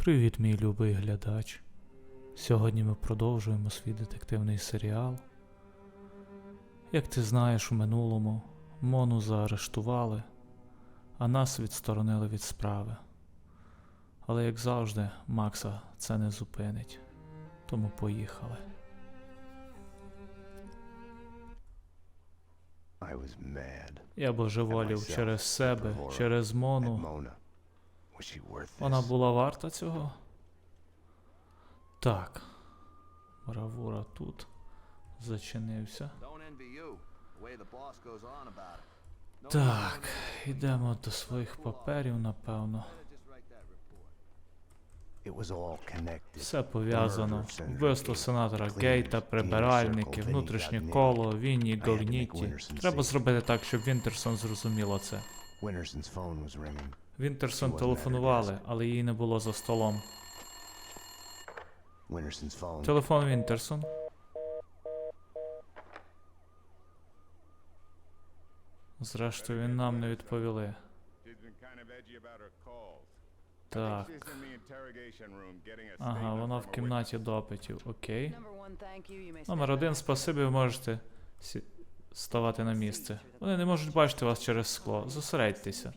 Привіт, мій любий глядач. Сьогодні ми продовжуємо свій детективний серіал. Як ти знаєш, у минулому Мону заарештували, а нас відсторонили від справи. Але, як завжди, Макса це не зупинить. Тому поїхали. Я божеволів через себе, через Мону. Вона була варта цього? Так. Бравура тут. Зачинився. Так, йдемо до своїх паперів, напевно. Все пов'язано. Вбивство сенатора Гейта, прибиральники, внутрішнє коло, Вінні, Говніті. Треба зробити так, щоб Вінтерсон зрозуміло це. Вінтерсон телефонували, але її не було за столом. Телефон Вінтерсон. Зрештою, він нам не відповіли. Так. Ага, вона в кімнаті допитів. Окей. Номер один, спасибі, ви можете ставати на місце. Вони не можуть бачити вас через скло. Зосередьтеся.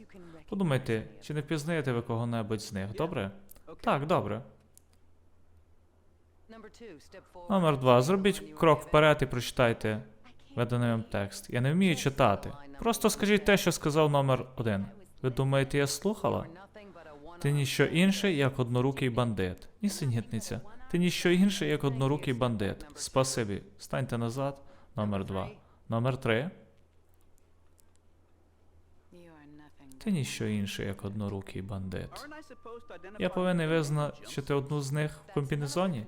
Подумайте, чи не впізнаєте ви кого-небудь з них, добре? Так, добре. Номер два. Зробіть крок вперед і прочитайте виданий вам текст. Я не вмію читати. Просто скажіть те, що сказав номер один. Ви думаєте, я слухала? Ти ніщо інше, як однорукий бандит. Нісенітниця. Ти ніщо інше, як однорукий бандит. Спасибі. Станьте назад. Номер два. Номер три. You are Ти ніщо інше, як однорукий бандит. Я повинен визначити одну з них в комбінезоні.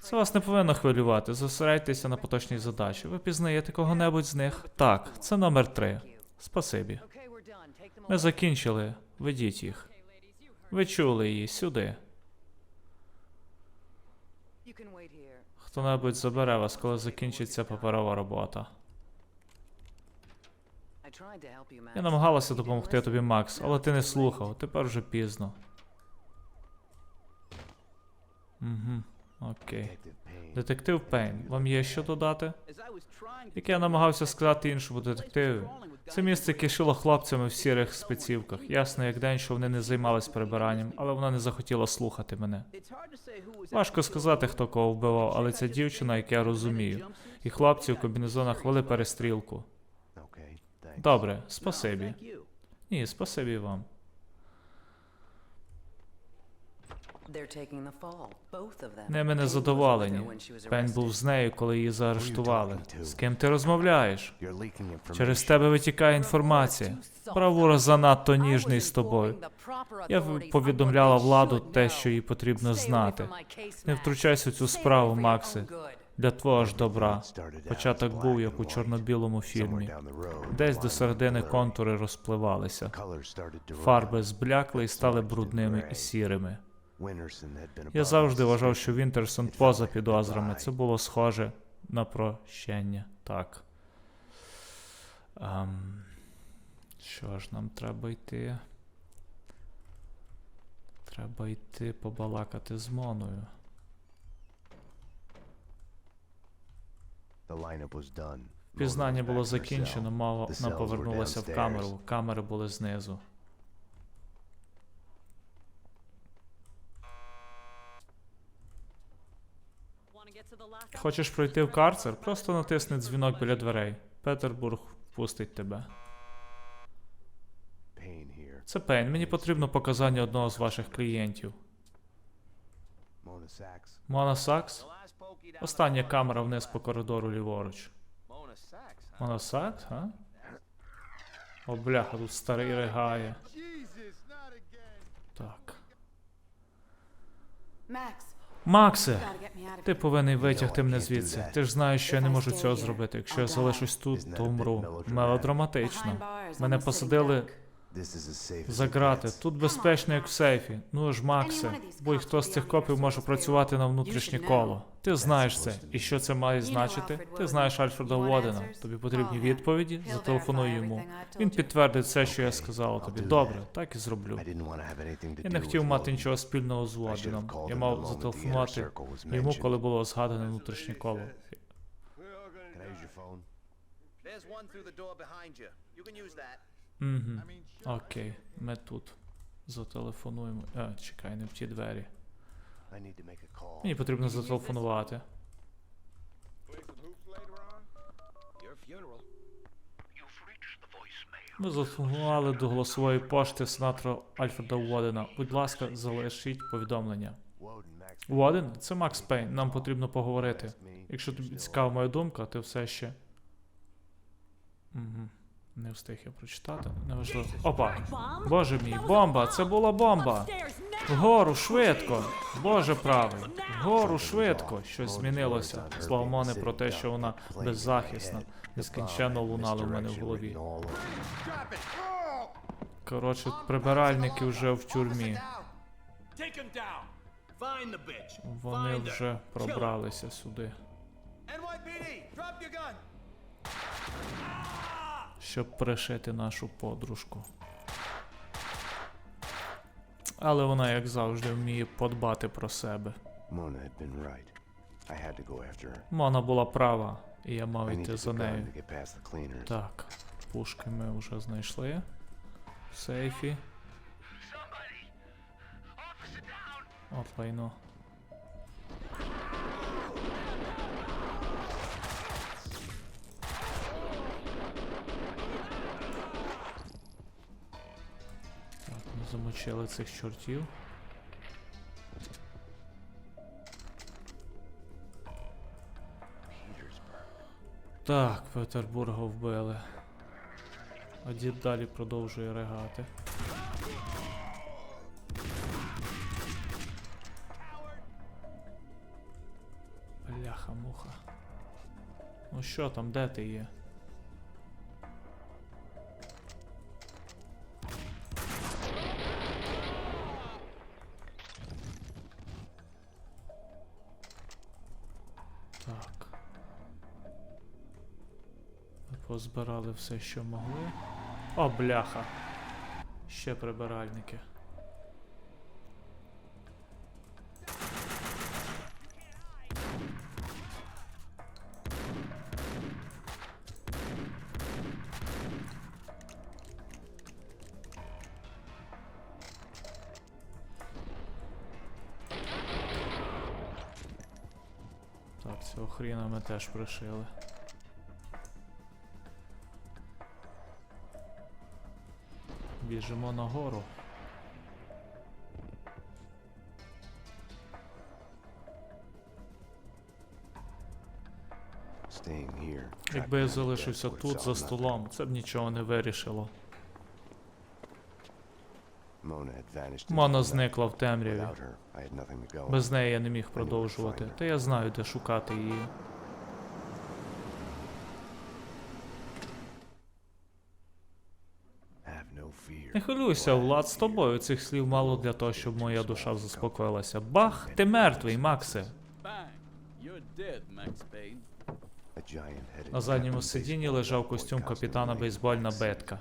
Це вас не повинно хвилювати. Зосередьтеся на поточній задачі. Ви пізнаєте кого-небудь з них? Так, це номер три. Спасибі. Ми закінчили. Ведіть їх. Ви чули її сюди. Here. Хто-небудь забере вас, коли закінчиться паперова робота. Я намагалася допомогти тобі, Макс, але ти не слухав. Тепер вже пізно. Угу. Окей. Детектив Пейн, вам є що додати? Як я намагався сказати іншому детективі, це місце кишило хлопцями в сірих спецівках. Ясно, як день, що вони не займались прибиранням, але вона не захотіла слухати мене. Важко сказати, хто кого вбивав, але ця дівчина, як я розумію, і хлопці в комбінезонах вели перестрілку. Добре, спасибі. Ні, спасибі вам. Ними не задоволені. Пен був з нею, коли її заарештували. З ким ти розмовляєш? Через тебе витікає інформація. Бравура занадто ніжний з тобою. Я повідомляла владу те, що їй потрібно знати. Не втручайся в цю справу, Максе. Для твого ж добра. Початок був як у чорно-білому фільмі. Десь до середини контури розпливалися. Фарби зблякли і стали брудними і сірими. Я завжди вважав, що Вінтерсон поза підозрами. Це було схоже на прощення. Так. Ем, що ж, нам треба йти. Треба йти побалакати з Моною. The lineup was done. Mona Пізнання було закінчено, мало вона повернулася в камеру. Камери були знизу. Хочеш пройти в карцер? Просто натисни дзвінок біля дверей. Петербург впустить тебе. Це Пейн, мені потрібно показання одного з ваших клієнтів. Мона Сакс? Остання камера вниз по коридору ліворуч. Mona Sachs. Мона Сакс, а? О, бляха, тут старий ригає. Так. Максе! Ти повинен витягти мене звідси. Ти ж знаєш, що я не можу цього зробити. Якщо я залишусь тут, то вмру. Мелодраматично. Мене посадили It Заграти. Тут безпечно, як в сейфі. Ну ж, Максе, будь-хто з цих копів може працювати на внутрішнє коло. Ти знаєш це. І що це має значити? Ти знаєш Альфреда Уодена. Тобі потрібні відповіді? Зателефонуй йому. Він підтвердить все, що я сказала тобі. Добре, так і зроблю. Я не хотів мати нічого спільного з Уоденом. Я мав зателефонувати йому, коли було згадане внутрішнє коло. There's one through the door behind you. You can use that. Угу. Окей, ми тут. Зателефонуємо. А, чекай, не в ті двері. Мені потрібно зателефонувати. Ми зателефонували до голосової пошти сенатора Альфреда Уодена. Будь ласка, залишіть повідомлення. Уоден, це Макс Пейн. Нам потрібно поговорити. Якщо тобі цікава моя думка, ти все ще. Угу. Не встиг я прочитати. Неважливо. Опа! Боже мій, бомба! Це була бомба! Вгору швидко! Боже правий! Вгору швидко! Щось змінилося. Слова Мони про те, що вона беззахисна. Нескінченно лунали в мене в голові. Коротше, прибиральники вже в тюрмі. Вони вже пробралися сюди, щоб пришити нашу подружку. Але вона, як завжди, вміє подбати про себе. Мона була права, і я мав йти за нею. Так, пушки ми вже знайшли. В сейфі. От лайно. Замочили цих чортів. Так, Петербурга вбили. А дід далі продовжує ригати. Бляха муха. Ну що там, де ти є? Позбирали все, що могли. О, бляха. Ще прибиральники. Так, цього хріна ми теж пришили. Біжимо нагору. Якби я залишився тут за столом, це б нічого не вирішило. Мона зникла в темряві. Без неї я не міг продовжувати. Та я знаю, де шукати її. Не хвилюйся, Влад, з тобою цих слів мало для того, щоб моя душа заспокоїлася. Бах, ти мертвий, Максе. На задньому сидінні лежав костюм капітана бейсбольна бетка.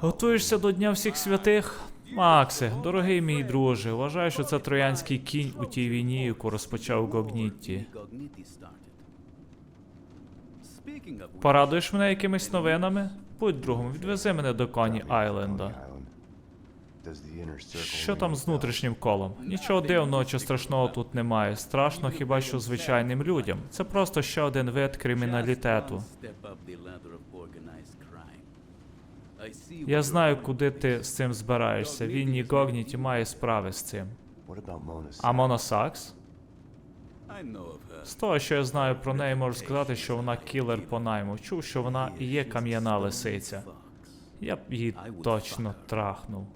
Готуєшся до Дня всіх святих? Максе, дорогий мій друже, вважаю, що це троянський кінь у тій війні, яку розпочав Гогнітті. Порадуєш мене якимись новинами? Будь другом, відвези мене до Коні Айленда. Що там з внутрішнім колом? Нічого дивного чи страшного тут немає. Страшно хіба що звичайним людям. Це просто ще один вид криміналітету. Я знаю, куди ти з цим збираєшся. Вінні Гогніті має справи з цим. А Мона Сакс? З того, що я знаю про неї, можу сказати, що вона кілер по найму. Чув, що вона і є кам'яна лисиця. Я б її точно трахнув.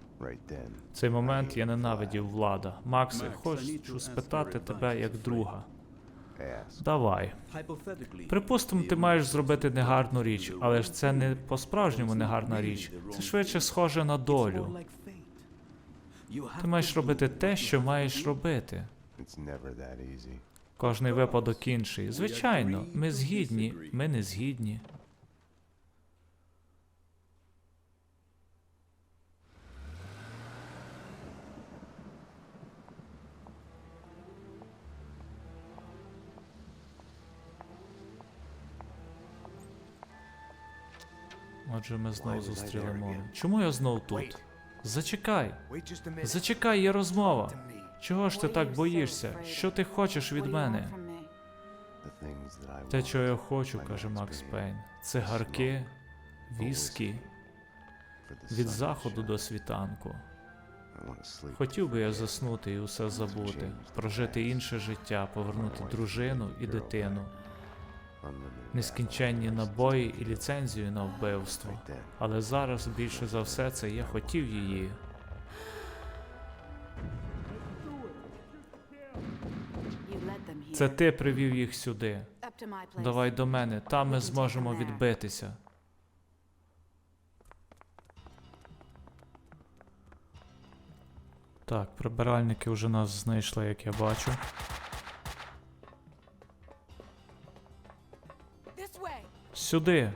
В цей момент я ненавидів влада. Макс, хочу спитати тебе як друга. Давай. Припустимо, ти маєш зробити негарну річ, але ж це не по-справжньому негарна річ. Це швидше схоже на долю. Ти маєш робити те, що маєш робити. Кожний випадок інший. Звичайно, ми згідні, ми не згідні. Отже, ми знову зустріли Мону. Чому я знов тут? Зачекай! Зачекай, є розмова. Чого ж ти так боїшся? Що ти хочеш від мене? Те, чого я хочу, каже Макс Пейн. Цигарки, віскі, від заходу до світанку. Хотів би я заснути і усе забути, прожити інше життя, повернути дружину і дитину, нескінченні набої і ліцензію на вбивство. Але зараз більше за все це я хотів її. Це ти привів їх сюди. Давай до мене, там ми зможемо відбитися. Так, прибиральники вже нас знайшли, як я бачу. Сюди.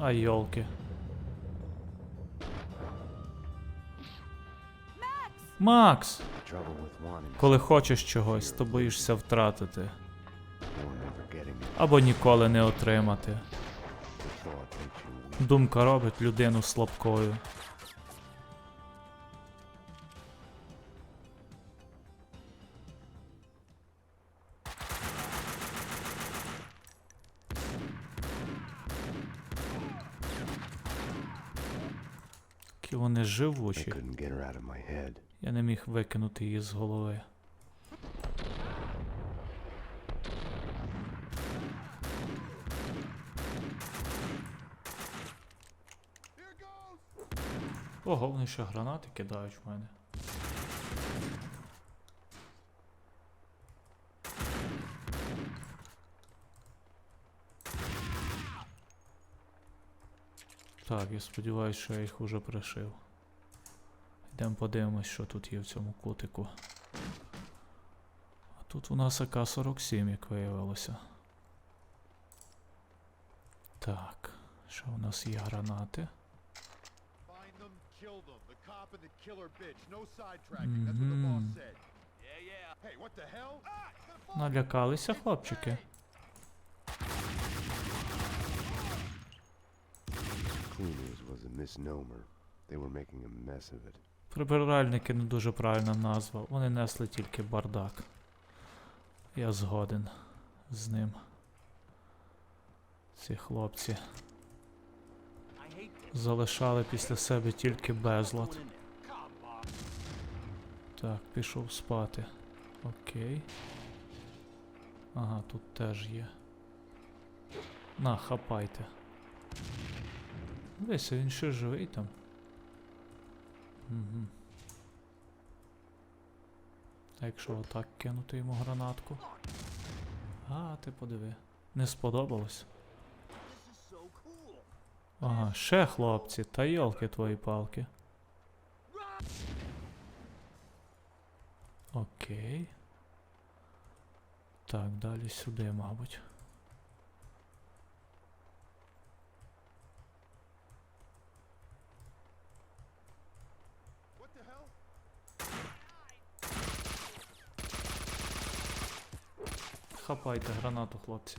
А йолки. Макс! Коли хочеш чогось, то боїшся втратити. Або ніколи не отримати. Думка робить людину слабкою. Head. Я не міг викинути її з голови. Ого, вони ще гранати кидають в мене. Так, я сподіваюся, що я їх уже пришив. Йдемо подивимось, що тут є в цьому кутику. А тут у нас АК-47, як виявилося. Так, що у нас є гранати? Mhm. Ah, phone. Налякалися, хлопчики? Cleaners was a misnomer. They were making a mess of it. Прибиральники не дуже правильна назва. Вони несли тільки бардак. Я згоден з ним. Ці хлопці залишали після себе тільки безлад. Так, пішов спати. Окей. Ага, тут теж є. На, хапайте. Дивись, він ще живий там. Угу. А якщо отак кинути йому гранатку? А, ти подиви. Не сподобалось? Ага, ще хлопці, та йолки твої палки. Окей. Так, далі сюди, мабуть. What the hell? Хапайте гранату, хлопці.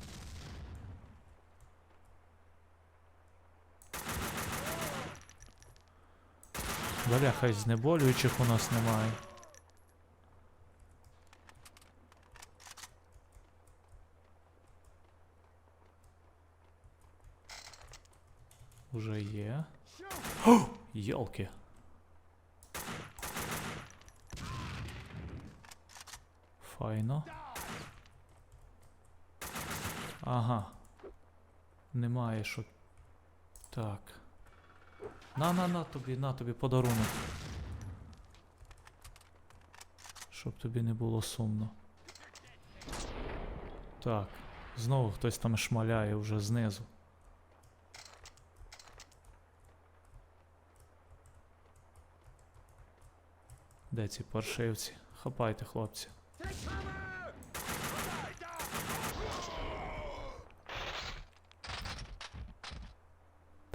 Бляха, й знеболюючих у нас немає. Уже є. О! Йолки. Файно. Ага. Немає що. Так. На, на, на тобі, на тобі подарунок. Щоб тобі не було сумно. Так, знову хтось там шмаляє вже знизу. Де ці паршивці? Хапайте, хлопці.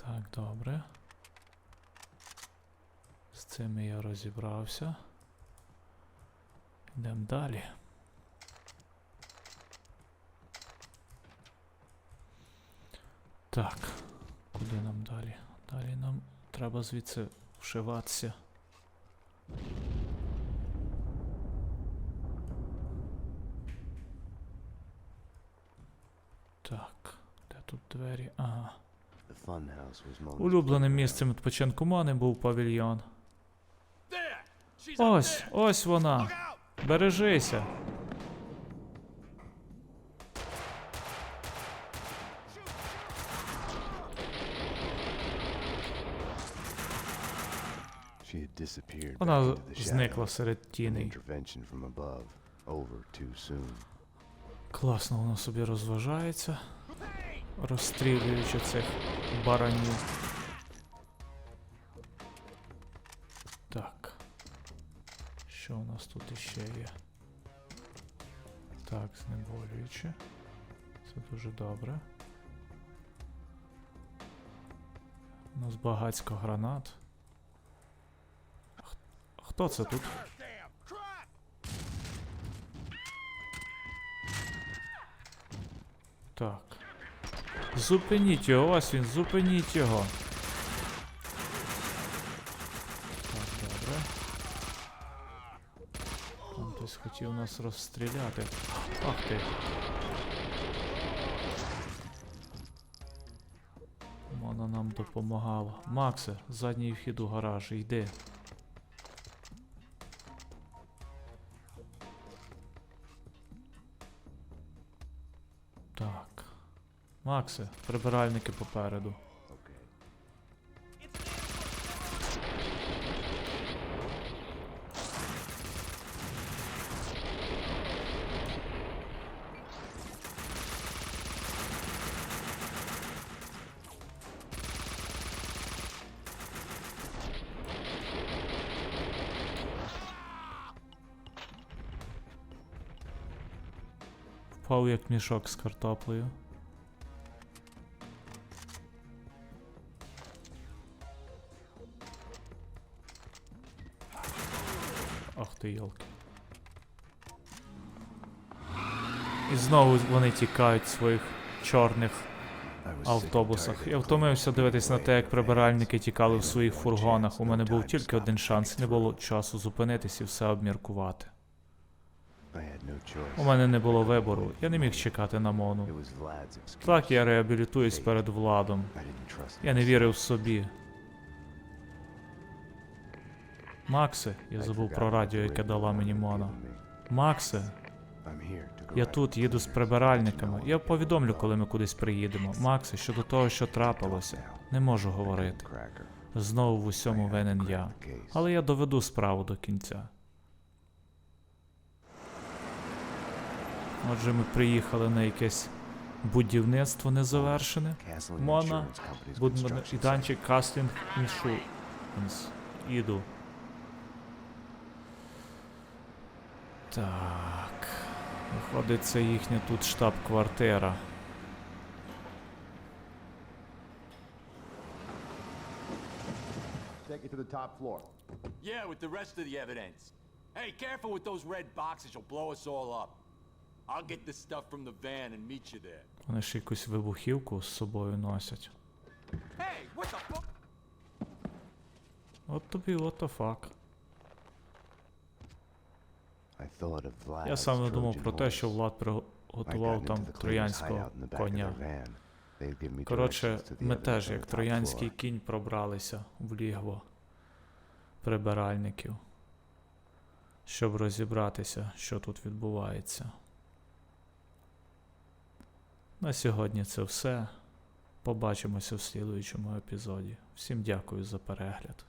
Так, добре. З цими я розібрався. Йдемо далі. Так, куди нам далі? Далі нам треба звідси вшиватися. Так, де тут двері? Ага. Улюбленим місцем відпочинку Мони був павільйон. Ось, ось вона. Бережися. Вона зникла серед тіней. Класно воно собі розважається, розстрілюючи цих баранів. Так. Що у нас тут іще є? Так, знеболююче. Це дуже добре. У нас багацько гранат. Хто це тут? Так. Зупиніть його, ось він, зупиніть його. Так, добре. Там хтось хотів нас розстріляти. Ах ти. Вона нам допомагала. Максе, задній вхід у гараж, йди. Максе, прибиральники попереду. Впав як мішок з картоплею. Ти йолки. І знову вони тікають в своїх чорних автобусах. Я втомився дивитись на те, як прибиральники тікали в своїх фургонах. У мене був тільки один шанс, не було часу зупинитись і все обміркувати. У мене не було вибору, я не міг чекати на Мону. Так я реабілітуюсь перед владом. Я не вірив собі. Максе, я забув про радіо, яке дала мені Мона. Максе, я тут їду з прибиральниками. Я повідомлю, коли ми кудись приїдемо. Максе, щодо того, що трапилося, не можу говорити. Знову в усьому винен я. Але я доведу справу до кінця. Отже, ми приїхали на якесь будівництво незавершене. Мона, і данчик кастинг іншуренс. Іду. Так. Виходить, це їхня тут штаб-квартира. Take it to the top floor. Yeah, with the rest of the evidence. Hey, careful with those red boxes, you'll blow us all up. I'll get the stuff from the van and meet you there. Вони ще якусь вибухівку з собою носять. Hey, what the fuck? От тобі what the fuck. Я саме думав про те, що. Влад приготував там троянського коня. Коротше, ми теж, як троянський кінь, пробралися в лігво прибиральників, щоб розібратися, що тут відбувається. На сьогодні це все. Побачимося в слідуючому епізоді. Всім дякую за перегляд.